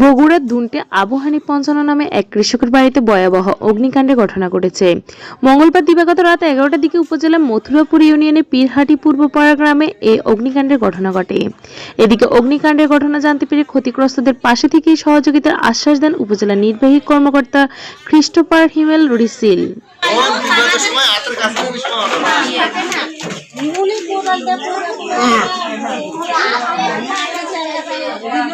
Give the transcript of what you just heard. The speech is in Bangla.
বগুড়ার ধুনটে আবহানি পঞ্চান নামে এক কৃষকের বাড়িতে ভয়াবহ অগ্নিকাণ্ডের ঘটনা ঘটেছে। মঙ্গলবার দিবাগত রাত এগারোটার দিকে উপজেলার মথুরাপুর ইউনিয়নে পীরহাটি পূর্বপাড়া গ্রামে এই অগ্নিকাণ্ডের ঘটনা ঘটে। এদিকে অগ্নিকাণ্ডের ঘটনা জানতে পেরে ক্ষতিগ্রস্তদের পাশে থেকেই সহযোগিতার আশ্বাস দেন উপজেলা নির্বাহী কর্মকর্তা খ্রিস্টপার হিমেল রিসিল। সময়